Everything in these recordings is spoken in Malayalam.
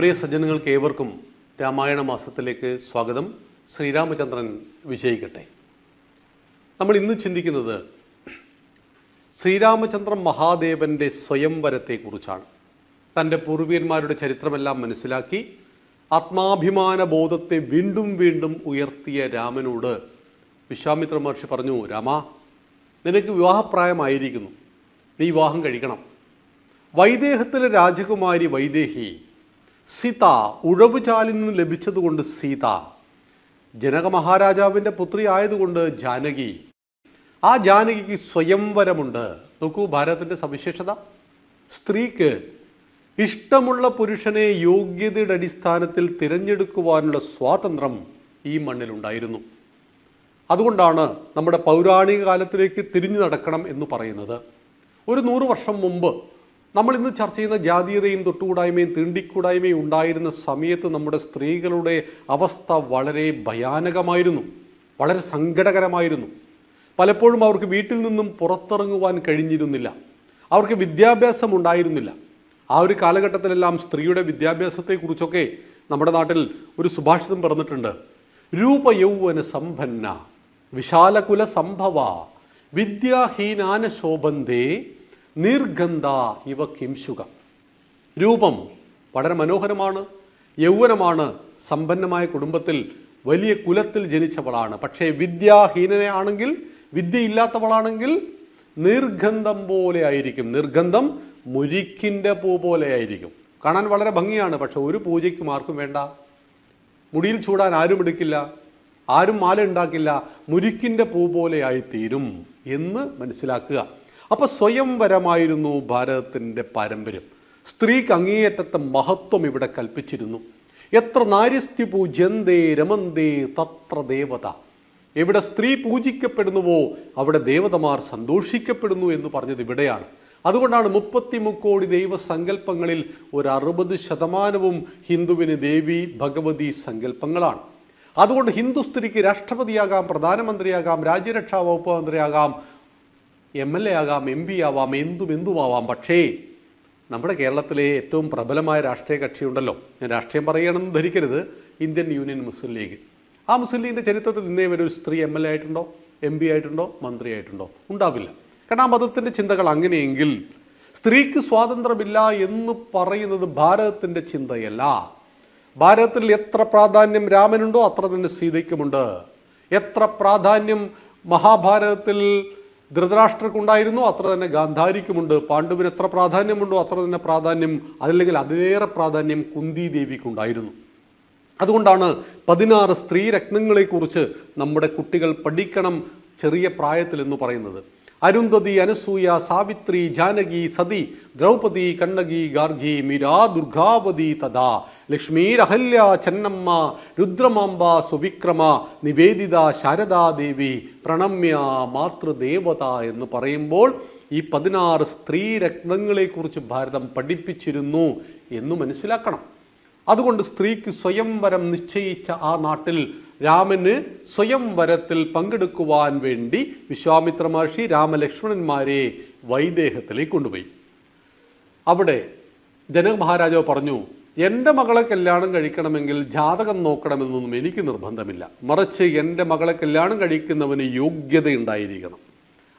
പ്രിയ സജ്ജനങ്ങൾക്ക് ഏവർക്കും രാമായണ മാസത്തിലേക്ക് സ്വാഗതം. ശ്രീരാമചന്ദ്രൻ വിജയിക്കട്ടെ. നമ്മൾ ഇന്ന് ചിന്തിക്കുന്നത് ശ്രീരാമചന്ദ്ര മഹാദേവന്റെ സ്വയംവരത്തെക്കുറിച്ചാണ്. തന്റെ പൂർവീയന്മാരുടെ ചരിത്രമെല്ലാം മനസ്സിലാക്കി ആത്മാഭിമാന ബോധത്തെ വീണ്ടും വീണ്ടും ഉയർത്തിയ രാമനോട് വിശ്വാമിത്ര മഹർഷി പറഞ്ഞു രാമ നിനക്ക് വിവാഹപ്രായമായിരിക്കുന്നു. നീ വിവാഹം കഴിക്കണം. വൈദേഹത്തിലെ രാജകുമാരി വൈദേഹി സീത ഉഴവുചാലിൽ നിന്ന് ലഭിച്ചതുകൊണ്ട് സീത. ജനക മഹാരാജാവിന്റെ പുത്രി ആയതുകൊണ്ട് ജാനകി. ആ ജാനകിക്ക് സ്വയംവരമുണ്ട്. നോക്കൂ ഭാരതത്തിന്റെ സവിശേഷത. സ്ത്രീക്ക് ഇഷ്ടമുള്ള പുരുഷനെ യോഗ്യതയുടെ അടിസ്ഥാനത്തിൽ തിരഞ്ഞെടുക്കുവാനുള്ള സ്വാതന്ത്ര്യം ഈ മണ്ണിലുണ്ടായിരുന്നു അതുകൊണ്ടാണ് നമ്മുടെ പൗരാണിക കാലത്തിലേക്ക് തിരിഞ്ഞു നടക്കണം എന്ന് പറയുന്നത്. ഒരു നൂറ് വർഷം മുമ്പ് നമ്മൾ ഇന്ന് ചർച്ച ചെയ്യുന്ന ജാതീയതയും തൊട്ടുകൂടായ്മയും തീണ്ടിക്കൂടായ്മയും ഉണ്ടായിരുന്ന സമയത്ത് നമ്മുടെ സ്ത്രീകളുടെ അവസ്ഥ വളരെ ഭയാനകമായിരുന്നു. വളരെ സങ്കടകരമായിരുന്നു. പലപ്പോഴും അവർക്ക് വീട്ടിൽ നിന്നും പുറത്തിറങ്ങുവാൻ കഴിഞ്ഞിരുന്നില്ല. അവർക്ക് വിദ്യാഭ്യാസം ഉണ്ടായിരുന്നില്ല. ആ ഒരു കാലഘട്ടത്തിലെല്ലാം സ്ത്രീയുടെ വിദ്യാഭ്യാസത്തെക്കുറിച്ചൊക്കെ നമ്മുടെ നാട്ടിൽ ഒരു സുഭാഷിതം പറഞ്ഞിട്ടുണ്ട്. രൂപയൗവന സമ്പന്ന വിശാലകുല സംഭവ വിദ്യാഹീനാന ശോഭന്തേ നിർഗന്ധ ഇവ കിംശുക രൂപം വളരെ മനോഹരമാണ് യൗവനമാണ് സമ്പന്നമായ കുടുംബത്തിൽ വലിയ കുലത്തിൽ ജനിച്ചവളാണ്. പക്ഷേ വിദ്യാഹീനയാണെങ്കിൽ വിദ്യയില്ലാത്തവളാണെങ്കിൽ നിർഗന്ധം പോലെ ആയിരിക്കും. നിർഗന്ധം മുരിക്കിന്റെ പൂ പോലെ ആയിരിക്കും. കാണാൻ വളരെ ഭംഗിയാണ് പക്ഷെ ഒരു പൂജയ്ക്കും ആർക്കും വേണ്ട. മുടിയിൽ ചൂടാൻ ആരും എടുക്കില്ല ആരും മാല ഉണ്ടാക്കില്ല മുരിക്കിന്റെ പൂ പോലെ ആയിത്തീരും എന്ന് മനസ്സിലാക്കുക. അപ്പൊ സ്വയംവരമായിരുന്നു ഭാരതത്തിന്റെ പാരമ്പര്യം. സ്ത്രീക്ക് അങ്ങേയറ്റത്തെ മഹത്വം ഇവിടെ കൽപ്പിച്ചിരുന്നു. എത്ര നാര്യസ്തി പൂജന്തേ രമന്തേ തത്ര ദേവത. എവിടെ സ്ത്രീ പൂജിക്കപ്പെടുന്നുവോ അവിടെ ദേവതമാർ സന്തോഷിക്കപ്പെടുന്നു എന്ന് പറഞ്ഞത് ഇവിടെയാണ്. അതുകൊണ്ടാണ് മുപ്പത്തി മുക്കോടി ദൈവസങ്കല്പങ്ങളിൽ ഒരു അറുപത് ശതമാനവും ഹിന്ദുവിന് ദേവി ഭഗവതി സങ്കല്പങ്ങളാണ്. അതുകൊണ്ട് ഹിന്ദു സ്ത്രീക്ക് രാഷ്ട്രപതിയാകാം പ്രധാനമന്ത്രിയാകാം രാജ്യരക്ഷാ വകുപ്പ് മന്ത്രിയാകാം എം എൽ എ ആകാം എം പി ആവാം എന്തും എന്തുമാവാം. പക്ഷേ നമ്മുടെ കേരളത്തിലെ ഏറ്റവും പ്രബലമായ രാഷ്ട്രീയ കക്ഷിയുണ്ടല്ലോ. ഞാൻ രാഷ്ട്രീയം പറയണമെന്ന് ധരിക്കരുത്. ഇന്ത്യൻ യൂണിയൻ മുസ്ലിം ലീഗ്. ആ മുസ്ലിം ലീഗിന്റെ ചരിത്രത്തിൽ ഇന്നേ വരെ ഒരു സ്ത്രീ എം എൽ എ ആയിട്ടുണ്ടോ എം പി ആയിട്ടുണ്ടോ മന്ത്രി ആയിട്ടുണ്ടോ ഉണ്ടാവില്ല. കാരണം ആ മതത്തിന്റെ ചിന്തകൾ അങ്ങനെയെങ്കിൽ സ്ത്രീക്ക് സ്വാതന്ത്ര്യമില്ല എന്ന് പറയുന്നത് ഭാരതത്തിന്റെ ചിന്തയല്ല. ഭാരതത്തിൽ എത്ര പ്രാധാന്യം രാമനുണ്ടോ അത്ര തന്നെ സീതയ്ക്കുമുണ്ട്. എത്ര പ്രാധാന്യം മഹാഭാരതത്തിൽ ധൃതരാഷ്ട്രക്കുണ്ടായിരുന്നു അത്ര തന്നെ ഗാന്ധാരിക്കുമുണ്ട് പാണ്ഡുവിന് എത്ര പ്രാധാന്യമുണ്ടോ അത്ര തന്നെ പ്രാധാന്യം അതല്ലെങ്കിൽ അതിലേറെ പ്രാധാന്യം കുന്തി ദേവിക്കുണ്ടായിരുന്നു. അതുകൊണ്ടാണ് പതിനാറ് സ്ത്രീ രത്നങ്ങളെക്കുറിച്ച് നമ്മുടെ കുട്ടികൾ പഠിക്കണം ചെറിയ പ്രായത്തിൽ എന്ന് പറയുന്നത്. അരുന്ധതി അനസൂയ സാവിത്രി ജാനകി സതി ദ്രൗപദി കണ്ണകി ഗാർഗി മിരാ ദുർഗാവതി തഥാ. ലക്ഷ്മീരഹല്യ ചെന്നമ്മ രുദ്രമാംബ സുവിക്രമ നിവേദിത ശാരദാദേവി പ്രണമ്യ മാതൃദേവത എന്ന് പറയുമ്പോൾ ഈ പതിനാറ് സ്ത്രീരത്നങ്ങളെക്കുറിച്ച് ഭാരതം പഠിപ്പിച്ചിരുന്നു എന്ന് മനസ്സിലാക്കണം. അതുകൊണ്ട് സ്ത്രീക്ക് സ്വയംവരം നിശ്ചയിച്ച ആ നാട്ടിൽ രാമന് സ്വയംവരത്തിൽ പങ്കെടുക്കുവാൻ വേണ്ടി വിശ്വാമിത്ര മഹർഷി രാമലക്ഷ്മണന്മാരെ വൈദേഹത്തിലേക്ക് കൊണ്ടുപോയി. അവിടെ ജനക മഹാരാജാവ് പറഞ്ഞു എന്റെ മകളെ കല്യാണം കഴിക്കണമെങ്കിൽ ജാതകം നോക്കണമെന്നൊന്നും എനിക്ക് നിർബന്ധമില്ല. മറിച്ച് എന്റെ മകളെ കല്യാണം കഴിക്കുന്നവന് യോഗ്യത ഉണ്ടായിരിക്കണം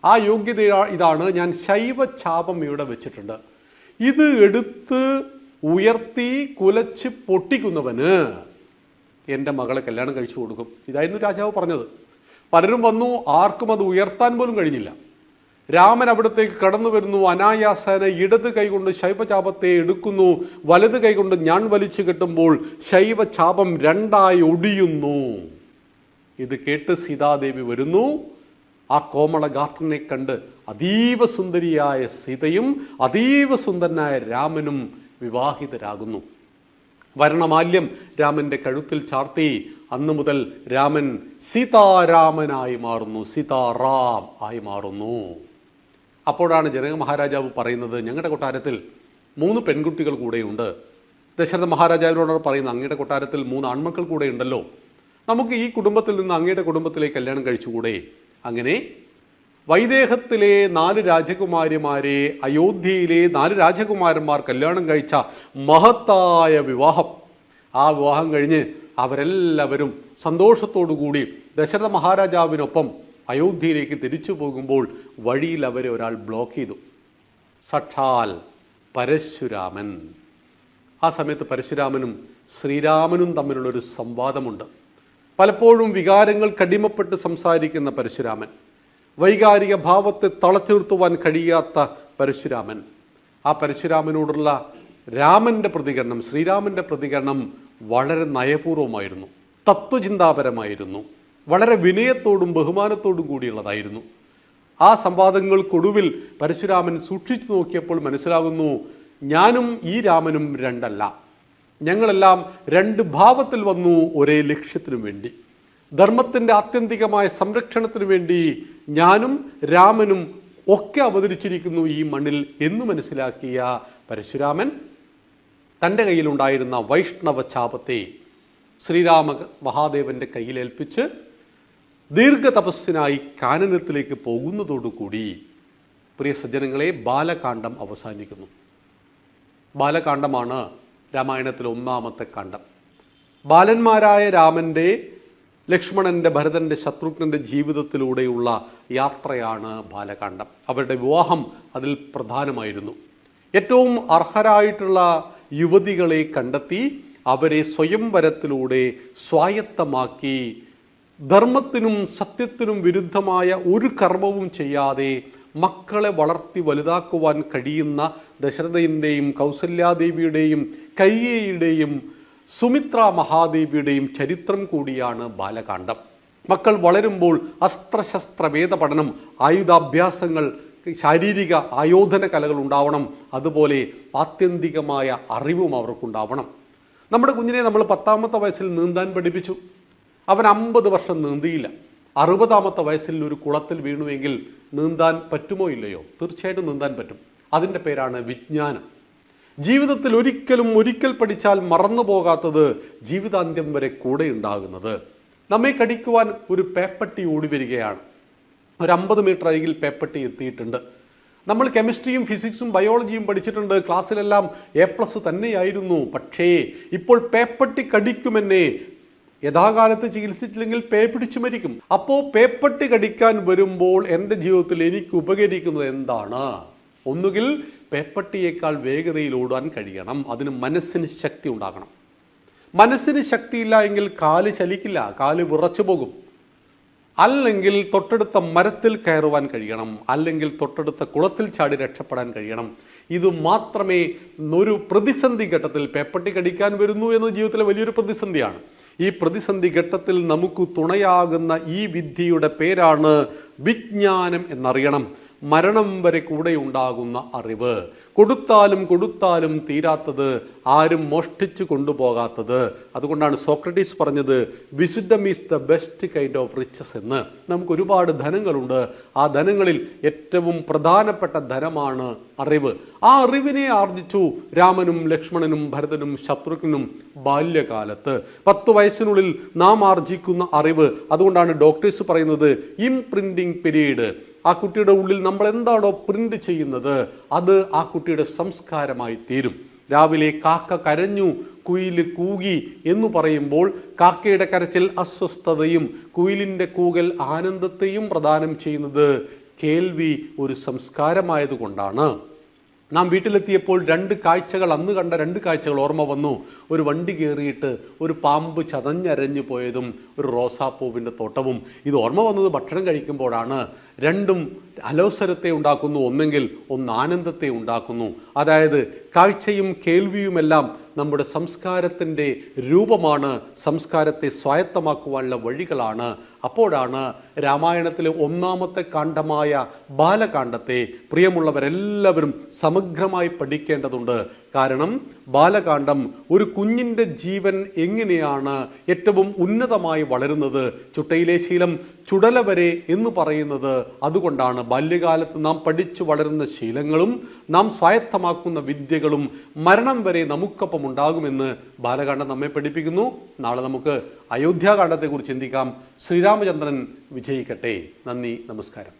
ആ യോഗ്യത ഇതാണ് ഞാൻ ശൈവഛാപം ഇവിടെ വെച്ചിട്ടുണ്ട്. ഇത് എടുത്ത് ഉയർത്തി കുലച്ച് പൊട്ടിക്കുന്നവന് എന്റെ മകളെ കല്യാണം കഴിച്ചു കൊടുക്കും. ഇതായിരുന്നു രാജാവ് പറഞ്ഞത്. പലരും വന്നു ആർക്കും അത് ഉയർത്താൻ പോലും കഴിഞ്ഞില്ല. രാമൻ അവിടത്തേക്ക് കടന്നു വരുന്നു. അനായാസന ഇടത് കൈകൊണ്ട് ശൈവചാപത്തെ എടുക്കുന്നു. വലത് കൈകൊണ്ട് ഞാൻ വലിച്ചു കെട്ടുമ്പോൾ ശൈവചാപം രണ്ടായി ഒടിയുന്നു. ഇത് കേട്ട് സീതാദേവി വരുന്നു. ആ കോമള ഗാത്രനെ കണ്ട് അതീവ സുന്ദരിയായ സീതയും അതീവ സുന്ദരനായ രാമനും വിവാഹിതരാകുന്നു. വരണമാല്യം രാമന്റെ കഴുത്തിൽ ചാർത്തി. അന്നു മുതൽ രാമൻ സീതാരാമനായി മാറുന്നു. സീതാറാം ആയി മാറുന്നു. അപ്പോഴാണ് ജനക മഹാരാജാവ് പറയുന്നത് ഞങ്ങളുടെ കൊട്ടാരത്തിൽ മൂന്ന് പെൺകുട്ടികൾ കൂടെയുണ്ട്. ദശരഥ മഹാരാജാവിനോട് പറയുന്നത് അങ്ങയുടെ കൊട്ടാരത്തിൽ മൂന്ന് ആൺമക്കൾ കൂടെ ഉണ്ടല്ലോ നമുക്ക് ഈ കുടുംബത്തിൽ നിന്ന് അങ്ങയുടെ കുടുംബത്തിലേക്ക് കല്യാണം കഴിച്ചുകൂടെ? അങ്ങനെ വൈദേഹത്തിലെ നാല് രാജകുമാരിമാരെ അയോധ്യയിലെ നാല് രാജകുമാരന്മാർ കല്യാണം കഴിച്ച മഹത്തായ വിവാഹം. ആ വിവാഹം കഴിഞ്ഞ് അവരെല്ലാവരും സന്തോഷത്തോടു കൂടി ദശരഥ മഹാരാജാവിനൊപ്പം അയോധ്യയിലേക്ക് തിരിച്ചു പോകുമ്പോൾ വഴിയിൽ അവരെ ഒരാൾ ബ്ലോക്ക് ചെയ്തു. സഠാൽ പരശുരാമൻ. ആ സമയത്ത് പരശുരാമനും ശ്രീരാമനും തമ്മിലുള്ളൊരു സംവാദമുണ്ട്. പലപ്പോഴും വികാരങ്ങൾ കടിമപ്പെട്ട് സംസാരിക്കുന്ന പരശുരാമൻ വൈകാരിക ഭാവത്തെ തളച്ചുനിർത്തുവാൻ കഴിയാത്ത പരശുരാമൻ. ആ പരശുരാമനോടുള്ള രാമന്റെ പ്രതികരണം ശ്രീരാമന്റെ പ്രതികരണം വളരെ നയപൂർവമായിരുന്നു തത്വചിന്താപരമായിരുന്നു. വളരെ വിനയത്തോടും ബഹുമാനത്തോടും കൂടിയുള്ളതായിരുന്നു. ആ സംവാദങ്ങൾക്കൊടുവിൽ പരശുരാമൻ സൂക്ഷിച്ചു നോക്കിയപ്പോൾ മനസ്സിലാകുന്നു ഞാനും ഈ രാമനും രണ്ടല്ല. ഞങ്ങളെല്ലാം രണ്ട് ഭാവത്തിൽ വന്നു ഒരേ ലക്ഷ്യത്തിനു വേണ്ടി. ധർമ്മത്തിന്റെ ആത്യന്തികമായ സംരക്ഷണത്തിനു വേണ്ടി ഞാനും രാമനും ഒക്കെ അവതരിച്ചിരിക്കുന്നു ഈ മണ്ണിൽ എന്ന് മനസ്സിലാക്കിയ പരശുരാമൻ തന്റെ കയ്യിലുണ്ടായിരുന്ന വൈഷ്ണവ ചാപത്തെ ശ്രീരാമ മഹാദേവന്റെ കയ്യിലേൽപ്പിച്ച് ദീർഘ തപസ്സിനായി കാനനത്തിലേക്ക് പോകുന്നതോടുകൂടി പ്രിയ സജ്ജനങ്ങളെ ബാലകാന്ഡം അവസാനിക്കുന്നു. ബാലകാന്ഡമാണ് രാമായണത്തിലെ ഒന്നാമത്തെ കാണ്ഡം ബാലന്മാരായ രാമന്റെ ലക്ഷ്മണന്റെ ഭരതന്റെ ശത്രുഘ്നന്റെ ജീവിതത്തിലൂടെയുള്ള യാത്രയാണ് ബാലകാന്ഡം. അവരുടെ വിവാഹം അതിൽ പ്രധാനമായിരുന്നു. ഏറ്റവും അർഹരായിട്ടുള്ള യുവതികളെ കണ്ടെത്തി അവരെ സ്വയംവരത്തിലൂടെ സ്വായത്തമാക്കി ധർമ്മത്തിനും സത്യത്തിനും വിരുദ്ധമായ ഒരു കർമ്മവും ചെയ്യാതെ മക്കളെ വളർത്തി വലുതാക്കുവാൻ കഴിയുന്ന ദശരഥന്റെയും കൗസല്യാദേവിയുടെയും കയ്യേയുടെയും സുമിത്ര മഹാദേവിയുടെയും ചരിത്രം കൂടിയാണ് ബാലകാന്ഡം. മക്കൾ വളരുമ്പോൾ അസ്ത്രശസ്ത്ര വേദ പഠനം ആയുധാഭ്യാസങ്ങൾ ശാരീരിക ആയോധന കലകൾ ഉണ്ടാവണം. അതുപോലെ ആത്യന്തികമായ അറിവും അവർക്കുണ്ടാവണം. നമ്മുടെ കുഞ്ഞിനെ നമ്മൾ പത്താമത്തെ വയസ്സിൽ നീന്താൻ പഠിപ്പിച്ചു. അവൻ അമ്പത് വർഷം നീന്തിയില്ല. അറുപതാമത്തെ വയസ്സിൽ ഒരു കുളത്തിൽ വീണുവെങ്കിൽ നീന്താൻ പറ്റുമോ ഇല്ലയോ? തീർച്ചയായിട്ടും നീന്താൻ പറ്റും. അതിന്റെ പേരാണ് വിജ്ഞാനം. ജീവിതത്തിൽ ഒരിക്കലും ഒരിക്കൽ പഠിച്ചാൽ മറന്നു പോകാത്തത് ജീവിതാന്ത്യം വരെ കൂടെ ഉണ്ടാകുന്നത്. നമ്മെ കടിക്കുവാൻ ഒരു പേപ്പട്ടി ഓടി വരികയാണ്. ഒരു അമ്പത് മീറ്റർ അരികിൽ പേപ്പട്ടി എത്തിയിട്ടുണ്ട്. നമ്മൾ കെമിസ്ട്രിയും ഫിസിക്സും ബയോളജിയും പഠിച്ചിട്ടുണ്ട്. ക്ലാസ്സിലെല്ലാം എ പ്ലസ് തന്നെയായിരുന്നു. പക്ഷേ ഇപ്പോൾ പേപ്പട്ടി കടിക്കുമെന്നെ യഥാകാലത്ത് ചികിത്സിച്ചില്ലെങ്കിൽ പേ പിടിച്ചു മരിക്കും. അപ്പോ പേപ്പട്ടി കടിക്കാൻ വരുമ്പോൾ എന്റെ ജീവിതത്തിൽ എനിക്ക് ഉപകരിക്കുന്നത് എന്താണ്? ഒന്നുകിൽ പേപ്പട്ടിയേക്കാൾ വേഗതയിൽ ഓടാൻ കഴിയണം. അതിന് മനസ്സിന് ശക്തി ഉണ്ടാകണം. മനസ്സിന് ശക്തിയില്ല എങ്കിൽ കാൽ ചലിക്കില്ല. കാൽ വിറച്ചു പോകും. അല്ലെങ്കിൽ തൊട്ടടുത്ത മരത്തിൽ കയറുവാൻ കഴിയണം. അല്ലെങ്കിൽ തൊട്ടടുത്ത കുളത്തിൽ ചാടി രക്ഷപ്പെടാൻ കഴിയണം. ഇത് മാത്രമേ ഒരു പ്രതിസന്ധി ഘട്ടത്തിൽ പേപ്പട്ടി കടിക്കാൻ വരുന്നു എന്ന ജീവിതത്തിലെ വലിയൊരു പ്രതിസന്ധിയാണ്. ഈ പ്രതിസന്ധി ഘട്ടത്തിൽ നമുക്ക് തുണയാകുന്ന ഈ വിദ്യയുടെ പേരാണ് വിജ്ഞാനം എന്നറിയണം. മരണം വരെ കൂടെ ഉണ്ടാകുന്ന അറിവ്. കൊടുത്താലും കൊടുത്താലും തീരാത്തത് ആരും മോഷ്ടിച്ചു കൊണ്ടുപോകാത്തത്. അതുകൊണ്ടാണ് സോക്രട്ടീസ് പറഞ്ഞത് വിശുദ്ധം is the best kind of riches എന്ന്. നമുക്ക് ഒരുപാട് ധനങ്ങളുണ്ട്. ആ ധനങ്ങളിൽ ഏറ്റവും പ്രധാനപ്പെട്ട ധനമാണ് അറിവ്. ആ അറിവിനെ ആർജിച്ചു രാമനും ലക്ഷ്മണനും ഭരതനും ശത്രുഘ്നും ബാല്യകാലത്ത്. പത്ത് വയസ്സിനുള്ളിൽ നാം ആർജിക്കുന്ന അറിവ്. അതുകൊണ്ടാണ് ഡോക്ടേഴ്സ് പറയുന്നത് ഇംപ്രിന്റിംഗ് പീരീഡ് ആ കുട്ടിയുടെ ഉള്ളിൽ നമ്മൾ എന്താണോ പ്രിന്റ് ചെയ്യുന്നത് അത് ആ കുട്ടിയുടെ സംസ്കാരമായി തീരും. രാവിലെ കാക്ക കരഞ്ഞു കുയിൽ കൂകി എന്ന് പറയുമ്പോൾ കാക്കയുടെ കരച്ചിൽ അസ്വസ്ഥതയും കുയിലിന്റെ കൂകൽ ആനന്ദത്തെയും പ്രദാനം ചെയ്യുന്നത് കേൾവി ഒരു സംസ്കാരമായതുകൊണ്ടാണ്. നാം വീട്ടിലെത്തിയപ്പോൾ രണ്ട് കാഴ്ചകൾ അന്ന് കണ്ട രണ്ട് കാഴ്ചകൾ ഓർമ്മ വന്നു. ഒരു വണ്ടി കയറിയിട്ട് ഒരു പാമ്പ് ചതഞ്ഞരഞ്ഞു പോയതും ഒരു റോസാപ്പൂവിന്റെ തോട്ടവും. ഇത് ഓർമ്മ വന്നത് ഭക്ഷണം കഴിക്കുമ്പോഴാണ്. രണ്ടും അലോസരത്തെ ഉണ്ടാക്കുന്നു ഒന്നെങ്കിൽ ഒന്ന് ആനന്ദത്തെ ഉണ്ടാക്കുന്നു. അതായത് കാഴ്ചയും കേൾവിയുമെല്ലാം നമ്മുടെ സംസ്കാരത്തിന്റെ രൂപമാണ്. സംസ്കാരത്തെ സ്വായത്തമാക്കുവാനുള്ള വഴികളാണ് അപ്പോഴാണ് രാമായണത്തിലെ ഒന്നാമത്തെ കാണ്ഡമായ ബാലകാന്ഡത്തെ പ്രിയമുള്ളവരെല്ലാവരും സമഗ്രമായി പഠിക്കേണ്ടതുണ്ട്. കാരണം ബാലകാന്ഡം ഒരു കുഞ്ഞിന്റെ ജീവൻ എങ്ങനെയാണ് ഏറ്റവും ഉന്നതമായി വളരുന്നത്? ചുട്ടയിലെ ശീലം ചുടല വരെ എന്ന് പറയുന്നത് അതുകൊണ്ടാണ് ബാല്യകാലത്ത് നാം പഠിച്ചു വളരുന്ന ശീലങ്ങളും നാം സ്വായത്തമാക്കുന്ന വിദ്യകളും മരണം വരെ നമുക്കൊപ്പം ഉണ്ടാകുമെന്ന് ബാലകാന്ഡം നമ്മെ പഠിപ്പിക്കുന്നു. നാളെ നമുക്ക് അയോധ്യാകാന്ഡത്തെക്കുറിച്ച് ചിന്തിക്കാം ശ്രീരാമചന്ദ്രൻ വിജയിക്കട്ടെ. നന്ദി നമസ്കാരം.